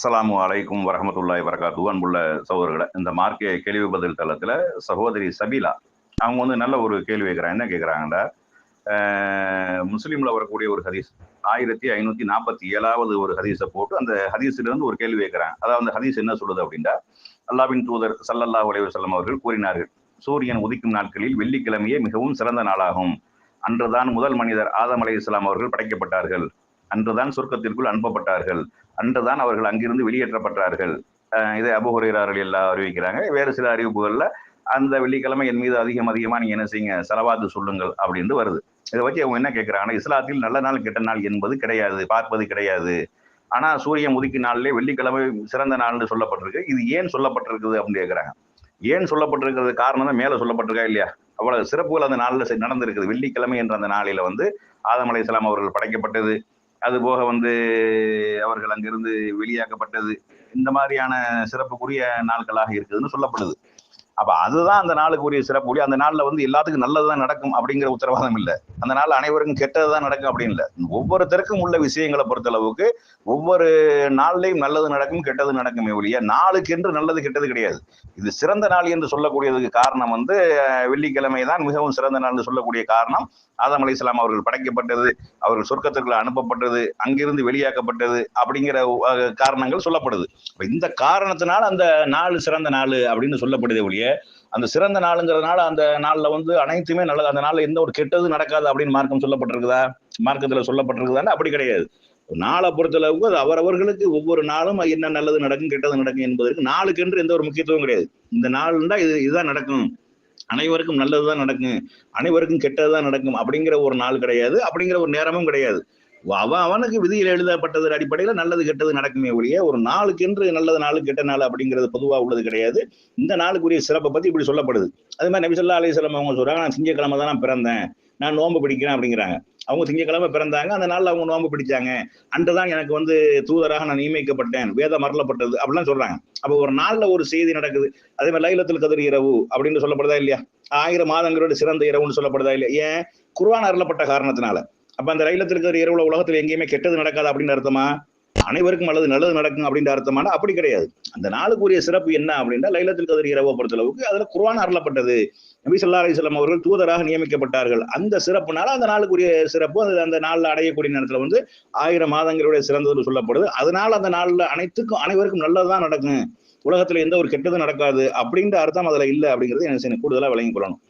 அஸ்ஸலாமு அலைக்கும் வரஹமத்துல்லாஹி வரகாத்து அன்புள்ள சகோதரர்களை இந்த மார்க்கே கேள்வி பதில் தளத்தில் சகோதரி சபீலா அவங்க வந்து நல்ல ஒரு கேள்வி கேட்குறாங்க என்ன கேட்குறாங்கன்னா முஸ்லீமில் வரக்கூடிய ஒரு ஹதீஸ் ஆயிரத்தி ஐநூற்றி நாற்பத்தி ஏழாவது ஒரு ஹதீஸை போட்டு அந்த ஹதீஸிலிருந்து ஒரு கேள்வி கேட்குறாங்க அதாவது அந்த ஹதீஸ் என்ன சொல்லுது அப்படின்னா அல்லாவின் தூதர் சல்லல்லா அலைவசல்லம் அவர்கள் கூறினார்கள் சூரியன் உதிக்கும் நாட்களில் வெள்ளிக்கிழமையே மிகவும் சிறந்த நாளாகும். அன்றுதான் முதல் மனிதர் ஆதம் அலை இஸ்லாம் அவர்கள் படைக்கப்பட்டார்கள். அன்றுதான் சொர்க்கத்திற்குள் அனுப்பப்பட்டார்கள். அன்றுதான் அவர்கள் அங்கிருந்து வெளியேற்றப்பட்டார்கள். இதை அபுஹுரையர்கள் எல்லாம் அறிவிக்கிறாங்க. வேறு சில அறிவிப்புகளில் அந்த வெள்ளிக்கிழமை என் மீது அதிகம் அதிகமாக நீங்கள் என்ன செய்யுங்க செலவாத்து சொல்லுங்கள் அப்படின்னு வருது. இதை வச்சு அவங்க என்ன கேட்குறாங்கன்னா இஸ்லாத்தில் நல்ல நாள் கெட்ட நாள் என்பது கிடையாது பார்ப்பது கிடையாது. ஆனால் சூரியன் உதிக்கு நாளிலே வெள்ளிக்கிழமை சிறந்த நாள்னு சொல்லப்பட்டிருக்கு. இது ஏன் சொல்லப்பட்டிருக்குது அப்படின்னு கேட்குறாங்க ஏன் சொல்லப்பட்டிருக்கிறது காரணம் தான் மேலே சொல்லப்பட்டிருக்கா இல்லையா? அவ்வளவு சிறப்புகள் அந்த நாளில் நடந்திருக்குது. வெள்ளிக்கிழமை என்ற அந்த நாளில் வந்து ஆதம் அலை அவர்கள் படைக்கப்பட்டது. அது போக வந்து அவர்கள் அங்கிருந்து வெளியாக்கப்பட்டது. இந்த மாதிரியான சிறப்புக்குரிய நாட்களாக இருக்குதுன்னு சொல்லப்படுது. அப்ப அதுதான் அந்த நாளுக்குரிய சிறப்பு அந்த நாள்ல வந்து எல்லாத்துக்கும் நல்லதுதான் நடக்கும் அப்படிங்கிற உத்தரவாதம் இல்லை. அந்த நாள் அனைவருக்கும் கெட்டதுதான் நடக்கும் அப்படின்னு இல்லை. ஒவ்வொருத்தருக்கும் உள்ள விஷயங்களை பொறுத்தளவுக்கு ஒவ்வொரு நாள்லையும் நல்லது நடக்கும் கெட்டது நடக்குமே ஒழிய நாளுக்கு என்று நல்லது கெட்டது கிடையாது. இது சிறந்த நாள் என்று சொல்லக்கூடியதுக்கு காரணம் வந்து வெள்ளிக்கிழமை தான் மிகவும் சிறந்த நாள் சொல்லக்கூடிய காரணம். ஆதம் அலி இஸ்லாம் அவர்கள் படைக்கப்பட்டது அவர்கள் சொர்க்கத்திற்குள்ள அனுப்பப்பட்டது அங்கிருந்து வெளியாக்கப்பட்டது அப்படிங்கிற காரணங்கள் சொல்லப்படுது. இந்த காரணத்தினால் அந்த நாள் சிறந்த நாள் அப்படின்னு சொல்லப்படுது ஒழிய அந்த சிறந்த நாளுங்கிறதுனால அந்த நாள்ல வந்து அனைத்துமே நல்லது அந்த நாள்ல எந்த ஒரு கெட்டது நடக்காது அப்படின்னு மார்க்கம் சொல்லப்பட்டிருக்குதா? மார்க்கத்துல சொல்லப்பட்டிருக்குதான்னு அப்படி கிடையாது. நாளை பொறுத்தளவுக்கு அது அவரவர்களுக்கு ஒவ்வொரு நாளும் என்ன நல்லது நடக்கும் கெட்டது நடக்கும் என்பதற்கு நாளுக்கென்று எந்த ஒரு முக்கியத்துவம் கிடையாது. இந்த நாள்னா இது இதுதான் நடக்கும். அனைவருக்கும் நல்லதுதான் நடக்கும். அனைவருக்கும் கெட்டதுதான் நடக்கும் அப்படிங்கிற ஒரு நாள் கிடையாது. அப்படிங்கிற ஒரு நேரமும் கிடையாது. அவன் அவனுக்கு விதியில் எழுதப்பட்டது அடிப்படையில் நல்லது கெட்டது நடக்குமே ஒழிய ஒரு நாளுக்கு என்று நல்லது நாள் கெட்ட நாள் அப்படிங்கிறது பொதுவாக உள்ளது கிடையாது. இந்த நாளுக்குரிய சிறப்பை பற்றி இப்படி சொல்லப்படுது. அது மாதிரி நபிசல்லா அலிசல்லாம் அவங்க சொல்றாங்க நான் திங்கக்கிழமை தான் நான் பிறந்தேன். நான் நோன்பு பிடிக்கிறேன் அப்படிங்கிறாங்க. அவங்க திங்கக்கிழமை பிறந்தாங்க. அந்த நாளில் அவங்க நோன்பு பிடிச்சாங்க. அன்று தான் எனக்கு வந்து தூதராக நான் நியமிக்கப்பட்டேன். வேதம் மரலப்பட்டது அப்படிலாம் சொல்றாங்க. அப்போ ஒரு நாளில் ஒரு செய்தி நடக்குது. அதே மாதிரி லைலத்தில் கதிர் இரவு அப்படின்னு சொல்லப்படுதா இல்லையா? ஆயிரம் மாதங்களோட சிறந்த இரவுன்னு சொல்லப்படுதா இல்லையா? ஏன்? குர்வான் அருளப்பட்ட காரணத்தினால. அப்ப அந்த லைலத்தில் இருக்கிற இரவுல உலகத்துல எங்கேயுமே கெட்டது நடக்காது அப்படின்னு அர்த்தமா? அனைவருக்கும் அல்லது நல்லது நடக்கும் அப்படின்ற அர்த்தமான? அப்படி கிடையாது. அந்த நாளுக்குரிய சிறப்பு என்ன அப்படின்னா லைலத்தில் கதிர் இரவை பொறுத்தளவுக்கு அதுல குர்வான் அருளப்பட்டது. நபி சொல்லா அலிஸ்லாம் அவர்கள் தூதராக நியமிக்கப்பட்டார்கள். அந்த சிறப்புனால அந்த நாளுக்குரிய சிறப்பு அது அந்த நாளில் அடையக்கூடிய நேரத்தில் வந்து ஆயிரம் மாதங்களுடைய சிறந்தது சொல்லப்படுது. அதனால அந்த நாளில் அனைத்துக்கும் அனைவருக்கும் நல்லதுதான் நடக்கும். உலகத்துல எந்த ஒரு கெட்டதும் நடக்காது அப்படின்ற அர்த்தம் அதுல இல்லை அப்படிங்கிறது எனக்கு கூடுதலா விளங்கி கொள்ளணும்.